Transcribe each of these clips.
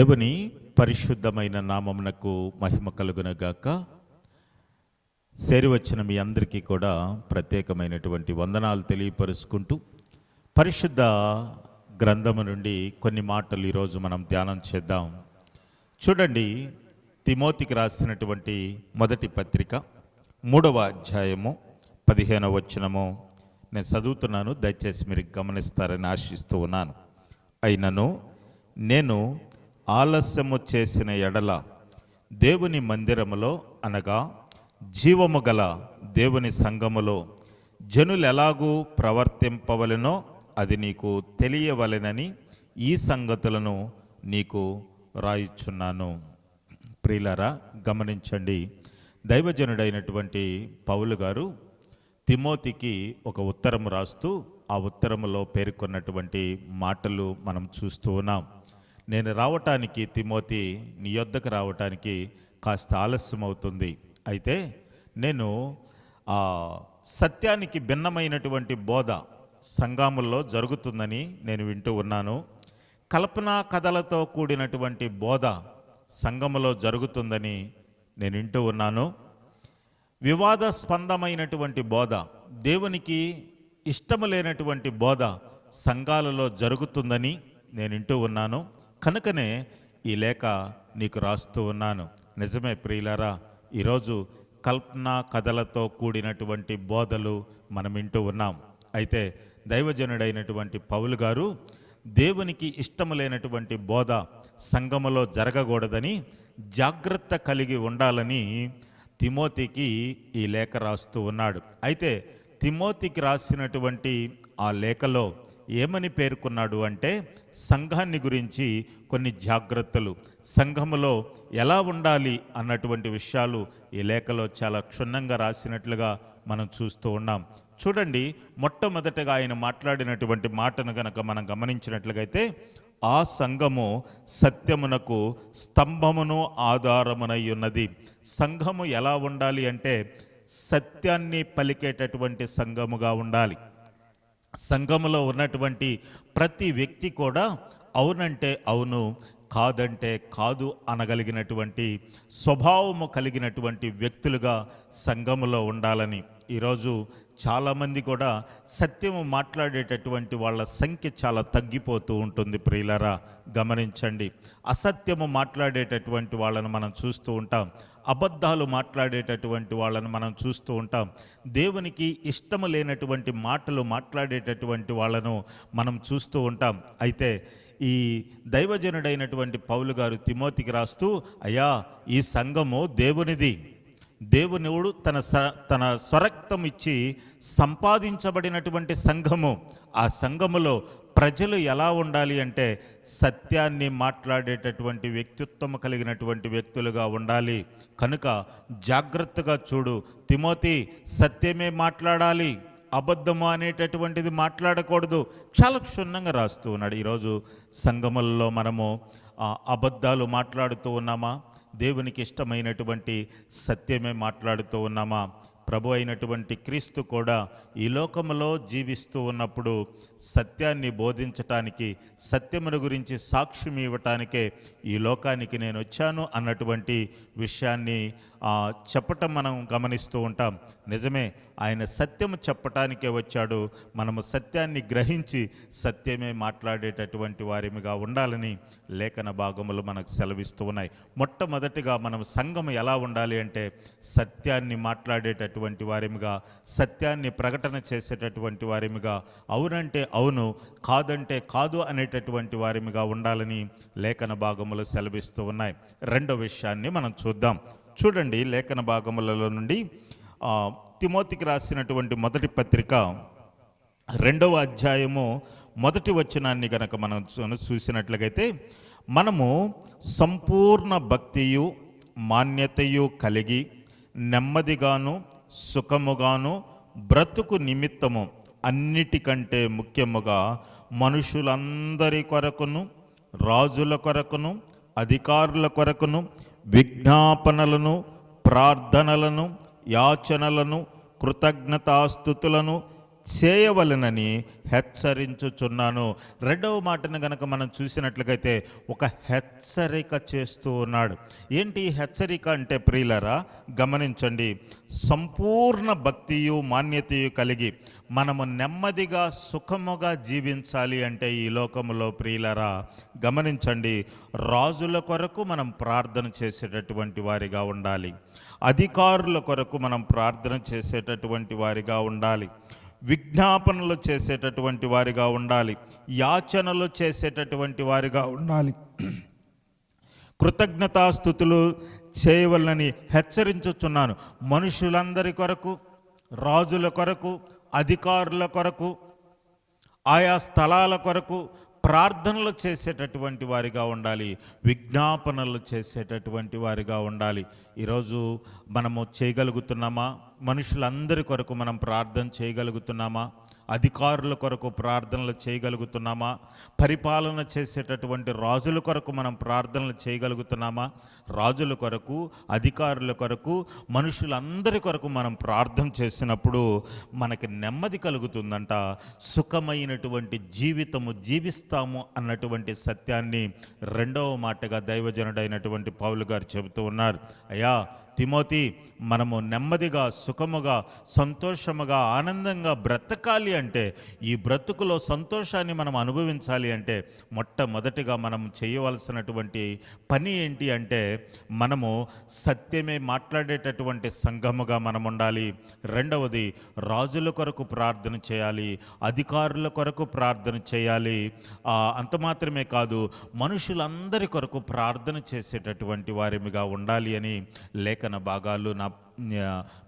దేవుని పరిశుద్ధమైన నామమునకు మహిమ కలుగునగాక. సేరి వచ్చిన మీ అందరికీ కూడా ప్రత్యేకమైనటువంటి వందనాలు తెలియపరుచుకుంటూ పరిశుద్ధ గ్రంథము నుండి కొన్ని మాటలు ఈరోజు మనం ధ్యానం చేద్దాం. చూడండి తిమోతికి రాసినటువంటి మొదటి పత్రిక మూడవ అధ్యాయము పదిహేనవ వచనము. నేను చదువుతున్నాను దయచేసి మీరు గమనిస్తారని ఆశిస్తూ ఉన్నాను. అయినను నేను ఆలస్యము చేసిన ఎడల దేవుని మందిరములో అనగా జీవము గల దేవుని సంఘములో జనులు ఎలాగూ ప్రవర్తింపవలెనో అది నీకు తెలియవలెనని ఈ సంగతులను నీకు రాయిచున్నాను. ప్రియులరా గమనించండి. దైవజనుడైనటువంటి పౌలు గారు తిమోతికి ఒక ఉత్తరం రాస్తూ ఆ ఉత్తరములో పేర్కొన్నటువంటి మాటలు మనం చూస్తూ ఉన్నాం. నేను రావటానికి తిమోతి నీ యొద్దకు రావటానికి కాస్త ఆలస్యం అవుతుంది అయితే నేను ఆ సత్యానికి భిన్నమైనటువంటి బోధ సంఘాముల్లో జరుగుతుందని నేను వింటూ ఉన్నాను. కల్పనా కథలతో కూడినటువంటి బోధ సంఘములో జరుగుతుందని నేను వింటూ ఉన్నాను. వివాదాస్పందమైనటువంటి బోధ దేవునికి ఇష్టము లేనటువంటి బోధ సంఘాలలో జరుగుతుందని నేను వింటూ ఉన్నాను. కనుకనే ఈ లేఖ నీకు రాస్తూ ఉన్నాను. నిజమే ప్రియులారా ఈరోజు కల్పన కథలతో కూడినటువంటి బోధలు మనం వింటూ ఉన్నాం. అయితే దైవజనుడైనటువంటి పౌలు గారు దేవునికి ఇష్టము లేనటువంటి బోధ సంఘములో జరగకూడదని జాగ్రత్త కలిగి ఉండాలని తిమోతికి ఈ లేఖ రాస్తూ ఉన్నాడు. అయితే తిమోతికి రాసినటువంటి ఆ లేఖలో ఏమని పేర్కొన్నాడు అంటే సంఘాన్ని గురించి కొన్ని జాగ్రత్తలు. సంఘములో ఎలా ఉండాలి అన్నటువంటి విషయాలు ఈ లేఖలో చాలా క్షుణ్ణంగా రాసినట్లుగా మనం చూస్తూ ఉన్నాం. చూడండి మొట్టమొదటగా ఆయన మాట్లాడినటువంటి మాటను గనక మనం గమనించినట్లుగైతే ఆ సంఘము సత్యమునకు స్తంభమును ఆధారమునై ఉన్నది. సంఘము ఎలా ఉండాలి అంటే సత్యాన్ని పలికేటటువంటి సంఘముగా ఉండాలి. సంఘములో ఉన్నటువంటి ప్రతి వ్యక్తి కూడా అవునంటే అవును కాదంటే కాదు అనగలిగినటువంటి స్వభావము కలిగినటువంటి వ్యక్తులుగా సంఘములో ఉండాలని ఈరోజు చాలామంది కూడా సత్యము మాట్లాడేటటువంటి వాళ్ళ సంఖ్య చాలా తగ్గిపోతూ ఉంటుంది ప్రియులరా గమనించండి. అసత్యము మాట్లాడేటటువంటి వాళ్ళను మనం చూస్తూ ఉంటాం. అబద్ధాలు మాట్లాడేటటువంటి వాళ్ళను మనం చూస్తూ ఉంటాం. దేవునికి ఇష్టము లేనటువంటి మాటలు మాట్లాడేటటువంటి వాళ్ళను మనం చూస్తూ ఉంటాం. అయితే ఈ దైవజనుడైనటువంటి పౌలు గారు తిమోతికి రాస్తూ అయ్యా ఈ సంఘము దేవునిది. దేవునివుడు తన స తన స్వరక్తం ఇచ్చి సంపాదించబడినటువంటి సంఘము. ఆ సంఘములో ప్రజలు ఎలా ఉండాలి అంటే సత్యాన్ని మాట్లాడేటటువంటి వ్యక్తిత్వం కలిగినటువంటి వ్యక్తులుగా ఉండాలి. కనుక జాగ్రత్తగా చూడు. తిమోతి సత్యమే మాట్లాడాలి. అబద్ధము అనేటటువంటిది మాట్లాడకూడదు. చాలా క్షుణ్ణంగా రాస్తూ ఉన్నాడు. ఈరోజు సంఘములలో మనము ఆ, అబద్ధాలు మాట్లాడుతూ ఉన్నామా? దేవునికి ఇష్టమైనటువంటి సత్యమే మాట్లాడుతూ ఉన్నామా? ప్రభు అయినటువంటి క్రీస్తు కూడా ఈ లోకములో జీవిస్తూ ఉన్నప్పుడు సత్యాన్ని బోధించటానికి సత్యమును గురించి సాక్ష్యం ఇవ్వటానికే ఈ లోకానికి నేను వచ్చాను అన్నటువంటి విషయాన్ని చెప్పటం మనం గమనిస్తూ ఉంటాం. నిజమే ఆయన సత్యము చెప్పటానికే వచ్చాడు. మనము సత్యాన్ని గ్రహించి సత్యమే మాట్లాడేటటువంటి వారిమిగా ఉండాలని లేఖన భాగములు మనకు సెలవిస్తూ ఉన్నాయి. మొట్టమొదటిగా మనం సంఘం ఎలా ఉండాలి అంటే సత్యాన్ని మాట్లాడేటటువంటి వారిమిగా సత్యాన్ని ప్రకటన చేసేటటువంటి వారిమిగా అవునంటే అవును కాదంటే కాదు అనేటటువంటి వారిగా ఉండాలని లేఖన భాగములు సెలవిస్తూ ఉన్నాయి. రెండో విషయాన్ని మనం చూద్దాం. చూడండి లేఖన భాగములలో నుండి తిమోతికి రాసినటువంటి మొదటి పత్రిక రెండవ అధ్యాయము మొదటి వచనాన్ని గనక మనం చూసినట్లయితే మనము సంపూర్ణ భక్తియు మాన్యతయు కలిగి నెమ్మదిగాను సుఖముగాను బ్రతుకు నిమిత్తము అన్నిటికంటే ముఖ్యముగా మనుషులందరి కొరకును రాజుల కొరకును అధికారుల కొరకును విజ్ఞాపనలను ప్రార్థనలను యాచనలను కృతజ్ఞతాస్థుతులను చేయవలనని హెచ్చరించుచున్నాను. రెండవ మాటను గనక మనం చూసినట్లయితే ఒక హెచ్చరిక చేస్తూ ఉన్నాడు. ఏంటి హెచ్చరిక అంటే ప్రియులరా గమనించండి. సంపూర్ణ భక్తియు మాన్యతయు కలిగి మనము నెమ్మదిగా సుఖముగా జీవించాలి అంటే ఈ లోకములో ప్రియులరా గమనించండి. రాజుల కొరకు మనం ప్రార్థన చేసేటటువంటి వారిగా ఉండాలి. అధికారుల కొరకు మనం ప్రార్థన చేసేటటువంటి వారిగా ఉండాలి. విజ్ఞాపనలు చేసేటటువంటి వారిగా ఉండాలి. యాచనలు చేసేటటువంటి వారిగా ఉండాలి. కృతజ్ఞతాస్థుతులు చేయవలనని హెచ్చరించుచున్నాను. మనుషులందరి కొరకు రాజుల కొరకు అధికారుల కొరకు ఆయా స్థలాల కొరకు ప్రార్థనలు చేసేటటువంటి వారిగా ఉండాలి విజ్ఞాపనలు చేసేటటువంటి వారిగా ఉండాలి. ఈరోజు మనము చేయగలుగుతున్నామా? మనుషులందరి కొరకు మనం ప్రార్థన చేయగలుగుతున్నామా? అధికారుల కొరకు ప్రార్థనలు చేయగలుగుతున్నామా? పరిపాలన చేసేటటువంటి రాజుల కొరకు మనం ప్రార్థనలు చేయగలుగుతున్నామా? రాజుల కొరకు అధికారుల కొరకు మనుషులందరి కొరకు మనం ప్రార్థన చేసినప్పుడు మనకి నెమ్మది కలుగుతుందంట. సుఖమైనటువంటి జీవితము జీవిస్తాము అన్నటువంటి సత్యాన్ని రెండవ మాటగా దైవజనుడైనటువంటి పౌలు గారు చెబుతూ ఉన్నారు. అయ్యా తిమోతి మనము నెమ్మదిగా సుఖముగా సంతోషముగా ఆనందంగా బ్రతకాలి అంటే ఈ బ్రతుకులో సంతోషాన్ని మనం అనుభవించాలి అంటే మొట్టమొదటిగా మనం చేయవలసినటువంటి పని ఏంటి అంటే మనము సత్యమే మాట్లాడేటటువంటి సంఘముగా మనం ఉండాలి. రెండవది రాజుల కొరకు ప్రార్థన చేయాలి అధికారుల కొరకు ప్రార్థన చేయాలి. అంత మాత్రమే కాదు మనుషులందరి కొరకు ప్రార్థన చేసేటటువంటి వారిగా ఉండాలి అని లేఖన భాగాలు నా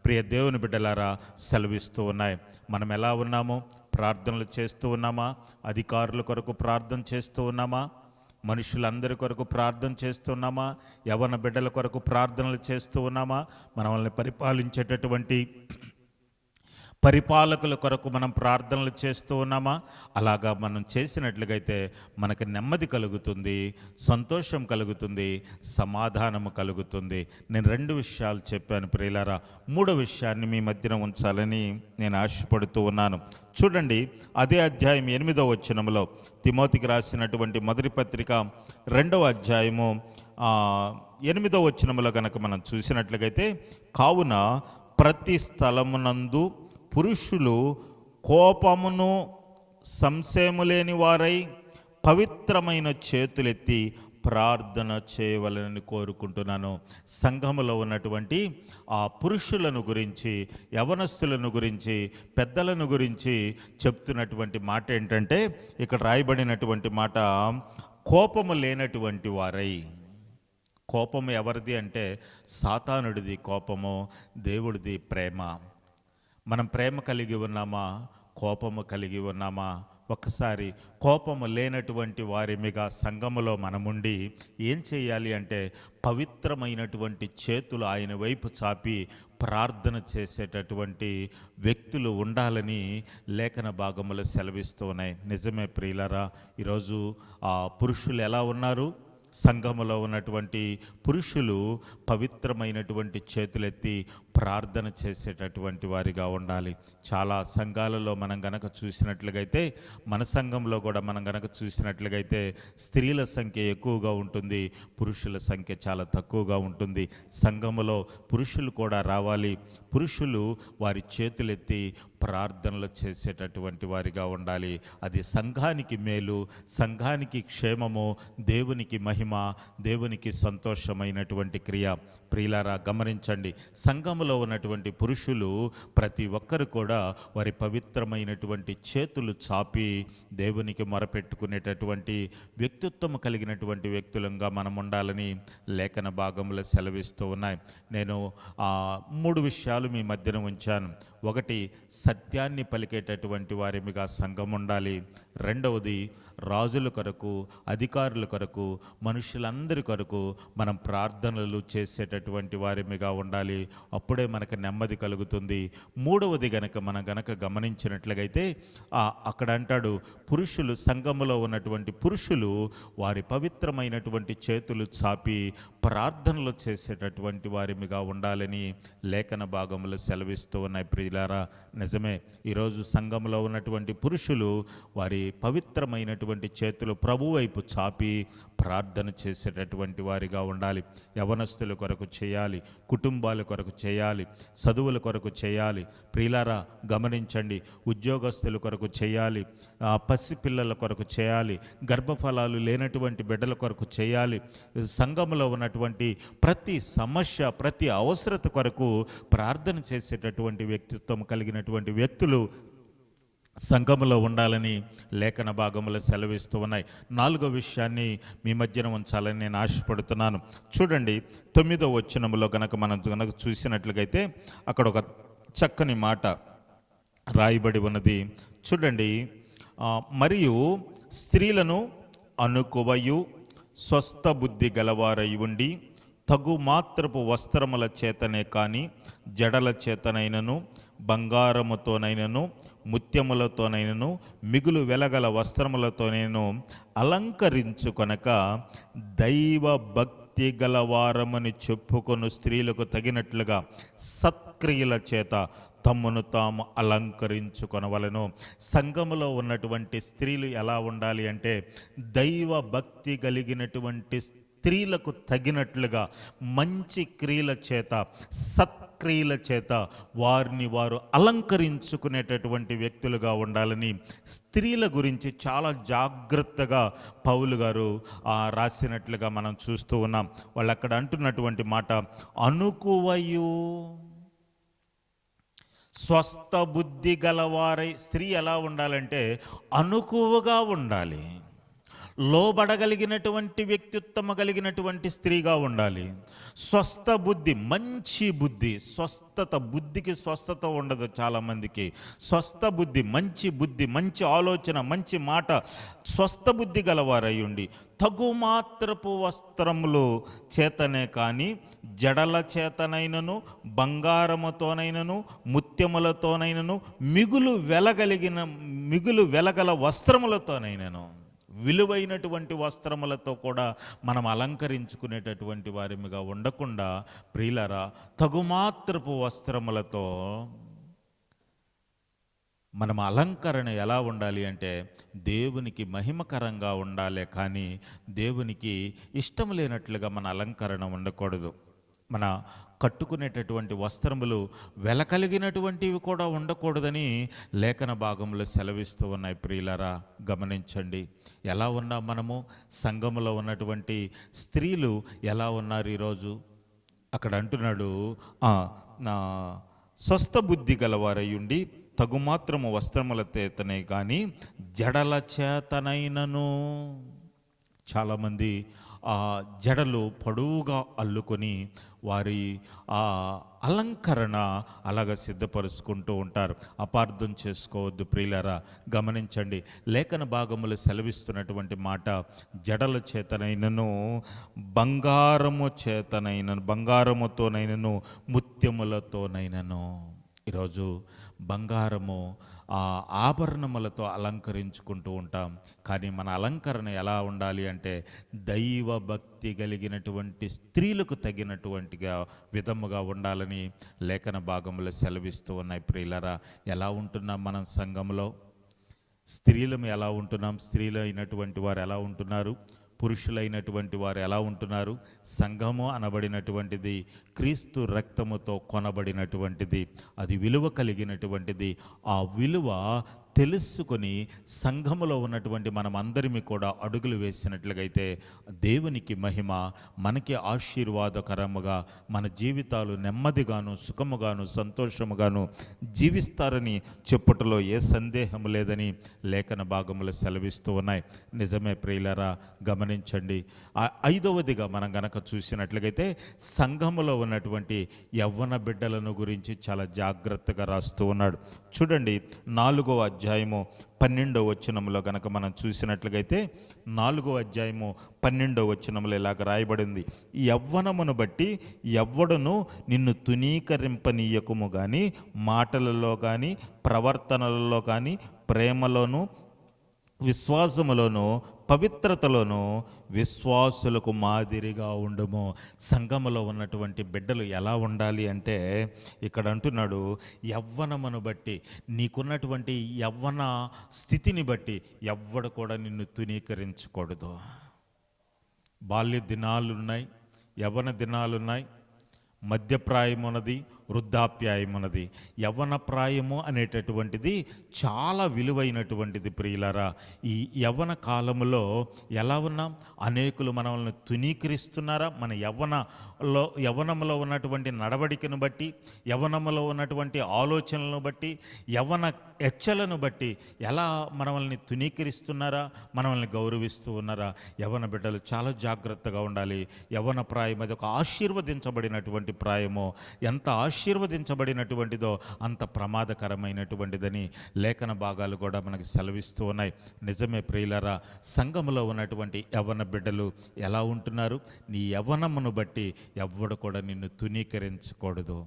ప్రియ దేవుని బిడ్డలారా సెలవిస్తూ ఉన్నాయి. మనం ఎలా ఉన్నాము? ప్రార్థనలు చేస్తూ ఉన్నామా? అధికారుల కొరకు ప్రార్థన చేస్తూ ఉన్నామా? మనుషులందరి కొరకు ప్రార్థన చేస్తున్నామా యవన బిడ్డల కొరకు ప్రార్థనలు చేస్తూ ఉన్నామా? మనల్ని పరిపాలించేటటువంటి పరిపాలకుల కొరకు మనం ప్రార్థనలు చేస్తూ ఉన్నామా? అలాగా మనం చేసినట్లుగైతే మనకు నెమ్మది కలుగుతుంది సంతోషం కలుగుతుంది సమాధానము కలుగుతుంది. నేను రెండు విషయాలు చెప్పాను ప్రియులారా. మూడో విషయాన్ని మీ మధ్యన ఉంచాలని నేను ఆశపడుతూ ఉన్నాను. చూడండి అదే అధ్యాయం ఎనిమిదో వచ్చినంలో తిమోతికి రాసినటువంటి మొదటి పత్రిక రెండవ అధ్యాయము ఎనిమిదో వచనములో గనక మనం చూసినట్లుగైతే కావున ప్రతి స్థలమునందు పురుషులు కోపమును సంశయము లేని వారై పవిత్రమైన చేతులెత్తి ప్రార్థన చేయవలనని కోరుకుంటున్నాను. సంఘములో ఉన్నటువంటి ఆ పురుషులను గురించి యవనస్తులను గురించి పెద్దలను గురించి చెప్తున్నటువంటి మాట ఏంటంటే ఇక్కడ రాయబడినటువంటి మాట కోపము లేనటువంటి వారై. కోపము ఎవరిది అంటే సాతానుడిది కోపము దేవుడిది ప్రేమ. మనం ప్రేమ కలిగి ఉన్నామా? కోపము కలిగి ఉన్నామా? ఒకసారి కోపము లేనటువంటి వారి మీద సంఘములో మనముండి ఏం చేయాలి అంటే పవిత్రమైనటువంటి చేతులు ఆయన వైపు చాపి ప్రార్థన చేసేటటువంటి వ్యక్తులు ఉండాలని లేఖన భాగములు సెలవిస్తూ ఉన్నాయి. నిజమే ప్రియులరా ఈరోజు ఆ పురుషులు ఎలా ఉన్నారు? సంఘములో ఉన్నటువంటి పురుషులు పవిత్రమైనటువంటి చేతులెత్తి ప్రార్థన చేసేటటువంటి వారిగా ఉండాలి. చాలా సంఘాలలో మనం గనక చూసినట్లుగైతే మన సంఘంలో కూడా మనం గనక చూసినట్లుగైతే స్త్రీల సంఖ్య ఎక్కువగా ఉంటుంది పురుషుల సంఖ్య చాలా తక్కువగా ఉంటుంది. సంఘములో పురుషులు కూడా రావాలి. పురుషులు వారి చేతులెత్తి ప్రార్థనలు చేసేటటువంటి వారిగా ఉండాలి. అది సంఘానికి మేలు సంఘానికి క్షేమము దేవునికి మహిమ దేవునికి సంతోషమైనటువంటి క్రియ. ప్రియులారా గమనించండి. సంఘములో ఉన్నటువంటి పురుషులు ప్రతి ఒక్కరు కూడా వారి పవిత్రమైనటువంటి చేతులు చాపి దేవునికి మొరపెట్టుకునేటటువంటి వ్యక్తిత్వం కలిగినటువంటి వ్యక్తులంగా మనం ఉండాలని లేఖన భాగంలో సెలవిస్తూ ఉన్నాయి. నేను ఆ మూడు విషయాలు మీ మధ్యన ఉంచాను. ఒకటి సత్యాన్ని పలికేటటువంటి వారిమిగా సంఘం ఉండాలి రెండవది రాజుల కొరకు అధికారుల కొరకు మనుషులందరి కొరకు మనం ప్రార్థనలు చేసేటటువంటి వారిమిగా ఉండాలి. అప్పుడే మనకు నెమ్మది కలుగుతుంది. మూడవది గనక మనం గనక గమనించినట్లయితే అక్కడ అంటాడు పురుషులు సంఘములో ఉన్నటువంటి పురుషులు వారి పవిత్రమైనటువంటి చేతులు చాపి ప్రార్థనలు చేసేటటువంటి వారిమిగా ఉండాలని లేఖన భాగములు సెలవిస్తూ ఉన్నాయి ప్రియులారా. నిజమే ఈరోజు సంఘంలో ఉన్నటువంటి పురుషులు వారి పవిత్రమైనటువంటి చేతులు ప్రభు వైపు చాపి ప్రార్థన చేసేటటువంటి వారిగా ఉండాలి. యవనస్తుల కొరకు చేయాలి కుటుంబాల కొరకు చేయాలి చదువుల కొరకు చేయాలి. ప్రియులారా గమనించండి. ఉద్యోగస్తుల కొరకు చేయాలి ఆ, పసిపిల్లల కొరకు చేయాలి గర్భఫలాలు లేనటువంటి బిడ్డల కొరకు చేయాలి. సంఘంలో ఉన్నటువంటి ప్రతి సమస్య ప్రతి అవసరత కొరకు ప్రార్థన చేసేటటువంటి వ్యక్తిత్వం కలిగినటువంటి వ్యక్తులు సంఘములో ఉండాలని లేఖన భాగములో సెలవిస్తూ ఉన్నాయి. నాలుగో విషయాన్ని మీ మధ్యన ఉంచాలని నేను ఆశపడుతున్నాను. చూడండి తొమ్మిదో వచనములో కనుక మనం కనుక చూసినట్లుగైతే అక్కడ ఒక చక్కని మాట రాయబడి ఉన్నది. చూడండి మరియు స్త్రీలను అనుకువయు స్వస్థ బుద్ధి గలవారై ఉండి తగు మాత్రపు వస్త్రముల చేతనే కానీ జడల చేతనైనను బంగారముతోనైనను ముత్యములతోనైనను మిగులు వెలగల వస్త్రములతోనైనను అలంకరించుకొనక దైవ భక్తి గలవారమని చెప్పుకొను స్త్రీలకు తగినట్లుగా సత్క్రియల చేత తమ్మును తాము అలంకరించుకొనవలను. సంఘములో ఉన్నటువంటి స్త్రీలు ఎలా ఉండాలి అంటే దైవ భక్తి కలిగినటువంటి స్త్రీలకు తగినట్లుగా మంచి క్రియల చేత సత్ సత్క్రియల చేత వారిని వారు అలంకరించుకునేటటువంటి వ్యక్తులుగా ఉండాలని స్త్రీల గురించి చాలా జాగ్రత్తగా పౌలు గారు రాసినట్లుగా మనం చూస్తూ ఉన్నాం. వాళ్ళు అక్కడ అంటున్నటువంటి మాట అనుకువయు స్వస్థ బుద్ధి గలవారై స్త్రీ ఎలా ఉండాలంటే అనుకువగా ఉండాలి. లోబడగలిగినటువంటి వ్యక్తిత్వము కలిగినటువంటి స్త్రీగా ఉండాలి. స్వస్థ బుద్ధి మంచి బుద్ధి స్వస్థత బుద్ధికి స్వస్థత ఉండదు చాలామందికి. స్వస్థ బుద్ధి మంచి బుద్ధి మంచి ఆలోచన మంచి మాట స్వస్థ బుద్ధి గలవారై ఉండి తగు మాత్రపు వస్త్రములు చేతనే కానీ జడల చేతనైనను బంగారముతోనైనను ముత్యములతోనైనను మిగులు వెలగలిగిన మిగులు వెలగల వస్త్రములతోనైనను. విలువైనటువంటి వస్త్రములతో కూడా మనం అలంకరించుకునేటటువంటి వారిగా ఉండకుండా ప్రియులరా తగుమాత్రపు వస్త్రములతో మనం అలంకరణ ఎలా ఉండాలి అంటే దేవునికి మహిమకరంగా ఉండాలి కానీ దేవునికి ఇష్టం లేనట్లుగా మన అలంకరణ ఉండకూడదు. మన కట్టుకునేటటువంటి వస్త్రములు వెల కలిగినటువంటివి కూడా ఉండకూడదని లేఖన భాగంలో సెలవిస్తూ ఉన్నాయి. ప్రియులరా గమనించండి. ఎలా ఉన్నా మనము సంఘములో ఉన్నటువంటి స్త్రీలు ఎలా ఉన్నారు ఈరోజు? అక్కడ అంటున్నాడు నా స్వస్థ బుద్ధి గలవారయ్యుండి తగుమాత్రము వస్త్రముల చేతనే కానీ జడల చేతనైనను. చాలామంది ఆ జడలు పొడవుగా అల్లుకొని వారి ఆ అలంకరణ అలాగ సిద్ధపరుచుకుంటూ ఉంటారు. అపార్థం చేసుకోవద్దు ప్రియులరా గమనించండి. లేఖన భాగములు సెలవిస్తున్నటువంటి మాట జడల చేతనైనను బంగారము చేతనైనను బంగారముతోనైనను ముత్యములతోనైనను. ఈరోజు బంగారము ఆ ఆభరణములతో అలంకరించుకుంటూ ఉంటాం. కానీ మన అలంకరణ ఎలా ఉండాలి అంటే దైవ భక్తి కలిగినటువంటి స్త్రీలకు తగినటువంటిగా విధముగా ఉండాలని లేఖన భాగంలో సెలవిస్తూ ఉన్నాయి. ప్రియులరా ఎలా ఉంటున్నాం మనం సంఘంలో స్త్రీలం ఎలా ఉంటున్నాం? స్త్రీలు అయినటువంటి వారు ఎలా ఉంటున్నారు? పురుషులైనటువంటి వారు ఎలా ఉంటున్నారు? సంఘము అనబడినటువంటిది క్రీస్తు రక్తముతో కొనబడినటువంటిది అది విలువ కలిగినటువంటిది. ఆ విలువ తెలుసుకొని సంఘములో ఉన్నటువంటి మనం అందరిమి కూడా అడుగులు వేసినట్లుగైతే దేవునికి మహిమ మనకి ఆశీర్వాదకరముగా మన జీవితాలు నెమ్మదిగాను సుఖముగాను సంతోషముగాను జీవిస్తారని చెప్పుటలో ఏ సందేహం లేదని లేఖన భాగములు సెలవిస్తూ ఉన్నాయి. నిజమే ప్రియులరా గమనించండి. ఐదవదిగా మనం గనక చూసినట్లుగైతే సంఘములో ఉన్నటువంటి యవ్వన బిడ్డలను గురించి చాలా జాగ్రత్తగా రాస్తూ ఉన్నాడు. చూడండి నాలుగో అధ్యాయము పన్నెండో వచనంలో గనక మనం చూసినట్లుగైతే నాలుగో అధ్యాయము పన్నెండో వచనంలో ఇలాగ రాయబడింది. యవ్వనమును బట్టి ఎవ్వడును నిన్ను తునీకరింపనీయకుము కానీ మాటలలో కానీ ప్రవర్తనలలో కానీ ప్రేమలోను విశ్వాసములోను పవిత్రతలోనూ విశ్వాసులకు మాదిరిగా ఉండము. సంఘములో ఉన్నటువంటి బిడ్డలు ఎలా ఉండాలి అంటే ఇక్కడ అంటున్నాడు యవ్వనమును బట్టి నీకున్నటువంటి యవ్వన స్థితిని బట్టి ఎవ్వడు కూడా నిన్ను తునీకరించకూడదు బాల్య దినాలున్నాయి యవ్వన దినాలున్నాయి మధ్యప్రాయమున్నది వృద్ధాప్యాయమున్నది. యవ్వన ప్రాయము అనేటటువంటిది చాలా విలువైనటువంటిది ప్రియులరా. ఈ యవ్వన కాలములో ఎలా ఉన్నాం? అనేకులు మనల్ని తునీకరిస్తున్నారా మన యవ్వనలో యవ్వనములో ఉన్నటువంటి నడవడికను బట్టి యవ్వనములో ఉన్నటువంటి ఆలోచనలను బట్టి యవ్వన హెచ్చలను బట్టి ఎలా మనల్ని తునీకరిస్తున్నారా మనల్ని గౌరవిస్తూ ఉన్నారా? యవ్వన బిడ్డలు చాలా జాగ్రత్తగా ఉండాలి. యవ్వన ప్రాయం అది ఒక ఆశీర్వదించబడినటువంటి ప్రాయము. ఎంత ఆశీర్వదించబడినటువంటిదో అంత ప్రమాదకరమైనటువంటిదని లేఖన భాగాలు కూడా మనకి సెలవిస్తూ ఉన్నాయి. నిజమే ప్రియులరా సంఘములో ఉన్నటువంటి యవ్వన బిడ్డలు ఎలా ఉంటున్నారు? నీ యవ్వనమును బట్టి ఎవ్వడు కూడా నిన్ను తునీకరించకూడదు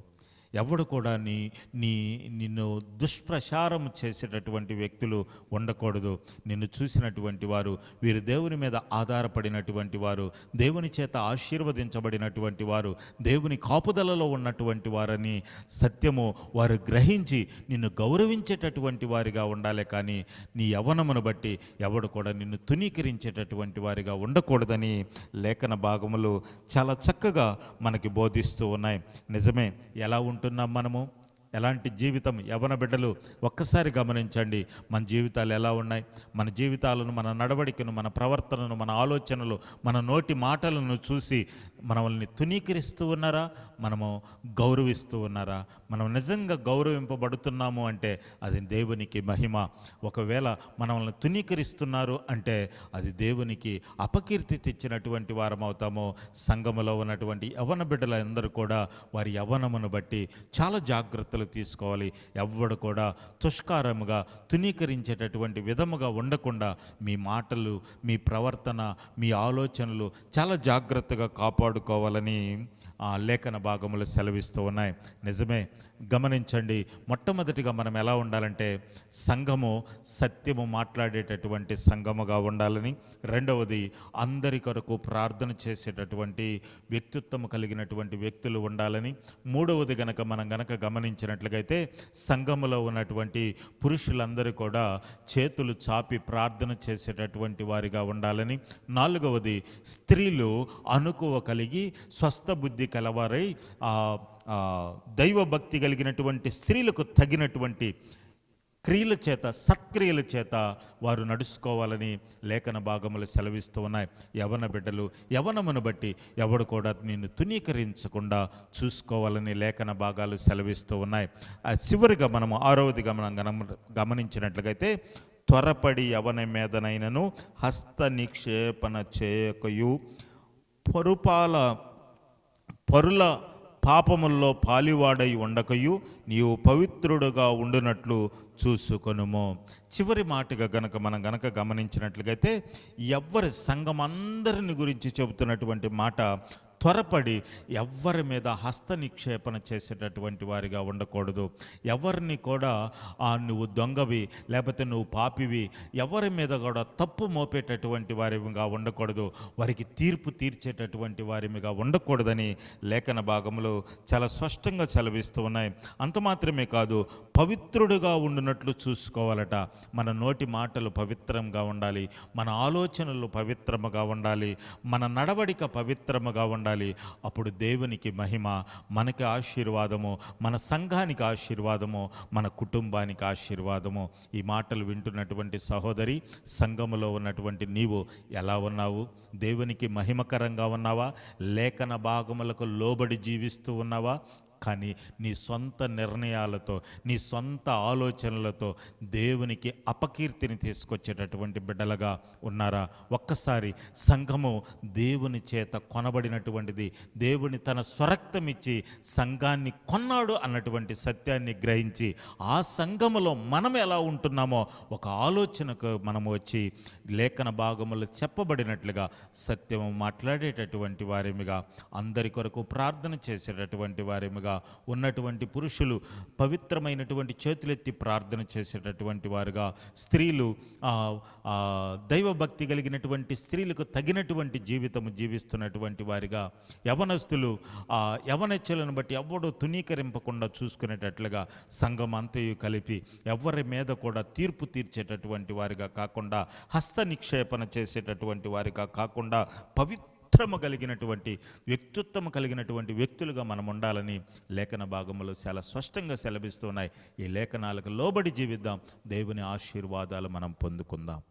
ఎవడు కూడా నీ నీ నిన్ను దుష్ప్రచారం చేసేటటువంటి వ్యక్తులు ఉండకూడదు. నిన్ను చూసినటువంటి వారు వీరు దేవుని మీద ఆధారపడినటువంటి వారు దేవుని చేత ఆశీర్వదించబడినటువంటి వారు దేవుని కాపుదలలో ఉన్నటువంటి వారని సత్యము వారు గ్రహించి నిన్ను గౌరవించేటటువంటి వారిగా ఉండాలి కానీ నీ యవనమును బట్టి ఎవడు కూడా నిన్ను తునీకరించేటటువంటి వారిగా ఉండకూడదని లేఖన భాగములు చాలా చక్కగా మనకి బోధిస్తూ ఉన్నాయి. నిజమే ఎలా ఉంటున్నాం మనము. ఎలాంటి జీవితం యవన బిడ్డలు ఒక్కసారి గమనించండి. మన జీవితాలు ఎలా ఉన్నాయి? మన జీవితాలను మన నడవడికను మన ప్రవర్తనను మన ఆలోచనలు మన నోటి మాటలను చూసి మనల్ని తునీకరిస్తూ ఉన్నారా? మనము గౌరవిస్తూ ఉన్నారా? మనం నిజంగా గౌరవింపబడుతున్నాము అంటే అది దేవునికి మహిమ. ఒకవేళ మనల్ని తునీకరిస్తున్నారు అంటే అది దేవునికి అపకీర్తి తెచ్చినటువంటి వారం అవుతాము. సంఘములో ఉన్నటువంటి యవన బిడ్డలందరూ కూడా వారి యవనమును బట్టి చాలా జాగ్రత్తలు తీసుకోవాలి. ఎవ్వడు కూడా తుష్కారముగా తునీకరించేటటువంటి విధముగా ఉండకుండా మీ మాటలు మీ ప్రవర్తన మీ ఆలోచనలు చాలా జాగ్రత్తగా కాపాడు కాపాడుకోవాలని ఆ లేఖన భాగములు సెలవిస్తూ ఉన్నాయి. నిజమే గమనించండి. మొట్టమొదటిగా మనం ఎలా ఉండాలంటే సంఘము సత్యము మాట్లాడేటటువంటి సంఘముగా ఉండాలని రెండవది అందరి కొరకు ప్రార్థన చేసేటటువంటి వ్యక్తిత్వం కలిగినటువంటి వ్యక్తులు ఉండాలని మూడవది గనక మనం గనక గమనించినట్లుగైతే సంఘములో ఉన్నటువంటి పురుషులందరూ కూడా చేతులు చాపి ప్రార్థన చేసేటటువంటి వారిగా ఉండాలని నాలుగవది స్త్రీలు అనుకువ కలిగి స్వస్థ బుద్ధి కలవారై దైవభక్తి కలిగినటువంటి స్త్రీలకు తగినటువంటి క్రియల చేత సత్క్రియల చేత వారు నడుచుకోవాలని లేఖన భాగములు సెలవిస్తూ ఉన్నాయి. యవన బిడ్డలు యవనమును బట్టి ఎవడు కూడా నిన్ను తునీకరించకుండా చూసుకోవాలని లేఖన భాగాలు సెలవిస్తూ ఉన్నాయి. ఆ చివరిగా మనము ఆరవది గమనం గమన- గమనించినట్లుగైతే త్వరపడి యవన మీదనైనను హస్త నిక్షేపణ చేయకయు. పరుపాల పరుల పాపముల్లో పాలివాడై ఉండకయు నీవు పవిత్రుడుగా ఉండునట్లు చూసుకొనుము. చివరి మాటగా గనక మనం గనక గమనించినట్లుగైతే ఎవ్వరి సంఘం అందరిని గురించి చెబుతున్నటువంటి మాట త్వరపడి ఎవ్వరి మీద హస్త నిక్షేపణ చేసేటటువంటి వారిగా ఉండకూడదు. ఎవరిని కూడా నువ్వు దొంగవి లేకపోతే నువ్వు పాపివి ఎవరి మీద కూడా తప్పు మోపేటటువంటి వారిగా ఉండకూడదు. వారికి తీర్పు తీర్చేటటువంటి వారిగా ఉండకూడదని లేఖన భాగంలో చాలా స్పష్టంగా చలవిస్తూ ఉన్నాయి. అంత మాత్రమే కాదు పవిత్రుడుగా ఉండునట్లు చూసుకోవాలట. మన నోటి మాటలు పవిత్రంగా ఉండాలి. మన ఆలోచనలు పవిత్రముగా ఉండాలి. మన నడవడిక పవిత్రముగా ఉండాలి. అప్పుడు దేవునికి మహిమ మనకి ఆశీర్వాదము మన సంఘానికి ఆశీర్వాదము మన కుటుంబానికి ఆశీర్వాదము. ఈ మాటలు వింటున్నటువంటి సహోదరి సంఘములో ఉన్నటువంటి నీవు ఎలా ఉన్నావు? దేవునికి మహిమకరంగా ఉన్నావా? లేఖన భాగములకు లోబడి జీవిస్తూ ఉన్నావా? కానీ నీ సొంత నిర్ణయాలతో నీ సొంత ఆలోచనలతో దేవునికి అపకీర్తిని తీసుకొచ్చేటటువంటి బిడ్డలుగా ఉన్నారా? ఒక్కసారి సంఘము దేవుని చేత కొనబడినటువంటిది దేవుని తన స్వరక్తం ఇచ్చి సంఘాన్ని కొన్నాడు అన్నటువంటి సత్యాన్ని గ్రహించి ఆ సంఘములో మనం ఎలా ఉంటున్నామో ఒక ఆలోచనకు మనము వచ్చి లేఖన భాగములు చెప్పబడినట్లుగా సత్యము మాట్లాడేటటువంటి వారిమిగా అందరి కొరకు ప్రార్థన చేసేటటువంటి వారిమిగా ఉన్నటువంటి పురుషులు పవిత్రమైనటువంటి చేతులెత్తి ప్రార్థన చేసేటటువంటి వారుగా స్త్రీలు ఆ, దైవభక్తి కలిగినటువంటి స్త్రీలకు తగినటువంటి జీవితము జీవిస్తున్నటువంటి వారిగా యవనస్తులు ఆ యవనెచ్చలను బట్టి ఎవడు తునీకరింపకుండా చూసుకునేటట్లుగా సంఘం అంతయు కలిపి ఎవరి మీద కూడా తీర్పు తీర్చేటటువంటి వారిగా కాకుండా హస్త నిక్షేపణ చేసేటటువంటి వారిగా కాకుండా పవిత్రము కలిగినటువంటి వ్యక్తిత్వం కలిగినటువంటి వ్యక్తులుగా మనం ఉండాలని లేఖన భాగంలో చాలా స్పష్టంగా సెలభిస్తున్నాయి ఈ లేఖనాలకు లోబడి జీవిద్దాం. దేవుని ఆశీర్వాదాలు మనం పొందుకుందాం.